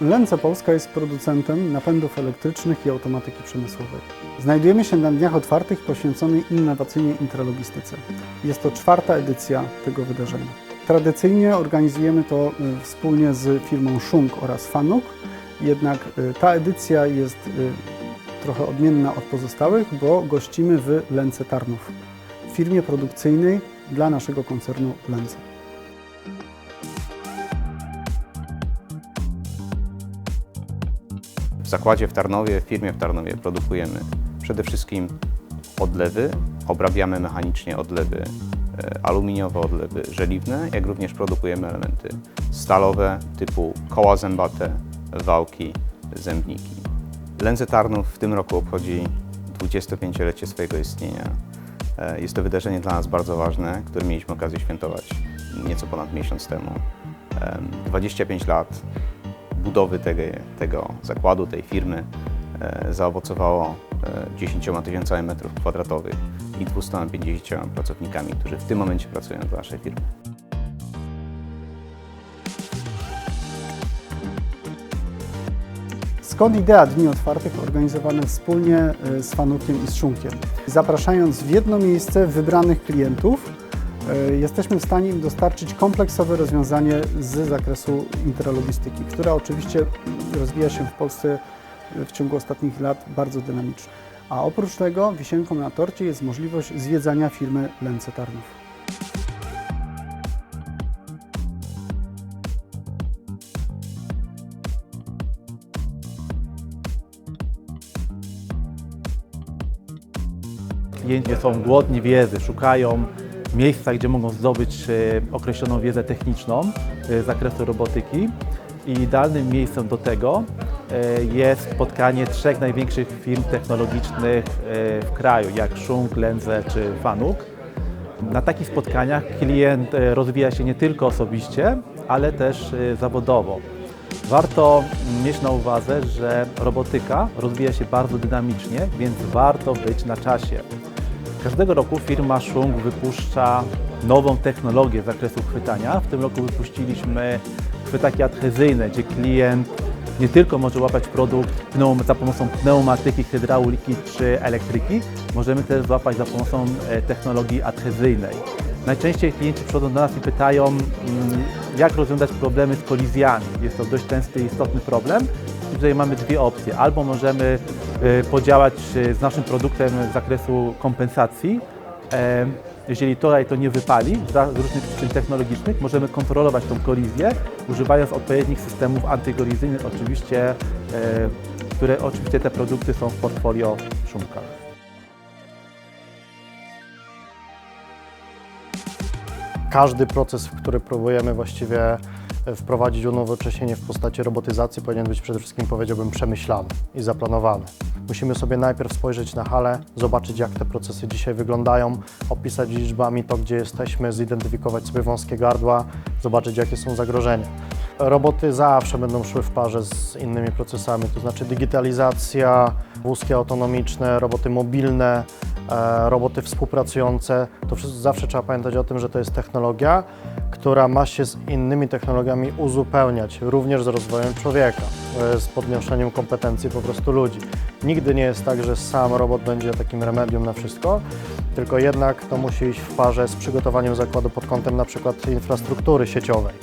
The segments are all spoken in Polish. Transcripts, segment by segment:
Lence Polska jest producentem napędów elektrycznych i automatyki przemysłowej. Znajdujemy się na Dniach Otwartych poświęconej innowacyjnej intralogistyce. Jest to czwarta edycja tego wydarzenia. Tradycyjnie organizujemy to y, wspólnie z firmą Szunk oraz Fanuk, jednak y, ta edycja jest y, trochę odmienna od pozostałych, bo gościmy w Lence Tarnów, firmie produkcyjnej dla naszego koncernu Lence. W zakładzie w Tarnowie, w firmie w Tarnowie produkujemy przede wszystkim odlewy, obrabiamy mechanicznie odlewy e, aluminiowe, odlewy żeliwne, jak również produkujemy elementy stalowe typu koła zębate, wałki, zębniki. Lędze Tarnów w tym roku obchodzi 25-lecie swojego istnienia. E, Jest to wydarzenie dla nas bardzo ważne, które mieliśmy okazję świętować nieco ponad miesiąc temu. Em, 25 lat budowy tego, tego zakładu, tej firmy e, zaowocowało e, 10 tysiącami metrów kwadratowych i 250 pracownikami, którzy w tym momencie pracują dla naszej firmy. Skąd idea Dni Otwartych organizowane wspólnie e, z Fanukiem i z Szunkiem? Zapraszając w jedno miejsce wybranych klientów, e, jesteśmy w stanie im dostarczyć kompleksowe rozwiązanie z zakresu intralogistyki, która oczywiście rozwija się w Polsce w ciągu ostatnich lat bardzo dynamicznie. A oprócz tego wisienką na torcie jest możliwość zwiedzania firmy Lence Tarnów. Klienci są głodni wiedzy, szukają miejsca, gdzie mogą zdobyć e, określoną wiedzę techniczną e, z zakresu robotyki. I idealnym miejscem do tego e, jest spotkanie trzech największych firm technologicznych w kraju, jak Schunk, Lenze czy Fanuk. Na takich spotkaniach klient rozwija się nie tylko osobiście, ale też zawodowo. Warto mieć na uwadze, że robotyka rozwija się bardzo dynamicznie, więc warto być na czasie. Każdego roku firma Schunk wypuszcza nową technologię z zakresu chwytania. W tym roku wypuściliśmy chwytaki adhezyjne, gdzie klient nie tylko może łapać produkt za pomocą pneumatyki, hydrauliki czy elektryki, możemy też złapać za pomocą e, technologii adhezyjnej. Najczęściej klienci przychodzą do nas i pytają, mm, jak rozwiązać problemy z kolizjami. Jest to dość częsty i istotny problem. I tutaj mamy dwie opcje. Albo możemy podziałać e, z naszym produktem z zakresu kompensacji. Jeżeli tutaj to nie wypali z różnych przyczyn technologicznych, możemy kontrolować tą kolizję, używając odpowiednich systemów antykolizyjnych, oczywiście, e, które oczywiście te produkty są w portfolio Szumka. każdy proces, w który próbujemy właściwie wprowadzić unowocześnienie w postaci robotyzacji, powinien być przede wszystkim, powiedziałbym, przemyślany i zaplanowany. Musimy sobie najpierw spojrzeć na halę, zobaczyć, jak te procesy dzisiaj wyglądają, opisać liczbami to, gdzie jesteśmy, zidentyfikować sobie wąskie gardła, zobaczyć, jakie są zagrożenia. Roboty zawsze będą szły w parze z innymi procesami, to znaczy digitalizacja, wózki autonomiczne, roboty mobilne, roboty współpracujące. To zawsze trzeba pamiętać o tym, że to jest technologia, która ma się z innymi technologiami uzupełniać, również z rozwojem człowieka, e, z podnoszeniem kompetencji po prostu ludzi. Nigdy nie jest tak, że sam robot będzie takim remedium na wszystko, tylko jednak to musi iść w parze z przygotowaniem zakładu pod kątem na przykład infrastruktury sieciowej.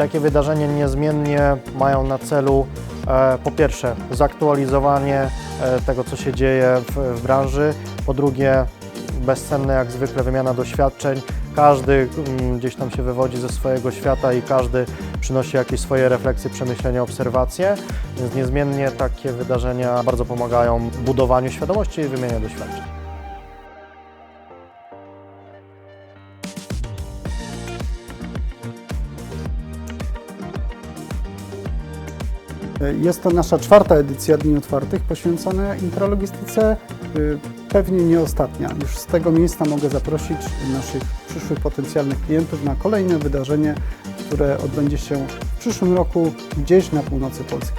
Takie wydarzenia niezmiennie mają na celu e, po pierwsze zaktualizowanie e, tego, co się dzieje w, branży, po drugie bezcenne jak zwykle wymiana doświadczeń. Każdy mm, gdzieś tam się wywodzi ze swojego świata i każdy przynosi jakieś swoje refleksje, przemyślenia, obserwacje, więc niezmiennie takie wydarzenia bardzo pomagają budowaniu świadomości i wymianie doświadczeń. Jest to nasza czwarta edycja Dni Otwartych poświęcona intralogistyce, y, pewnie nie ostatnia. Już z tego miejsca mogę zaprosić naszych przyszłych potencjalnych klientów na kolejne wydarzenie, które odbędzie się w przyszłym roku gdzieś na północy Polski.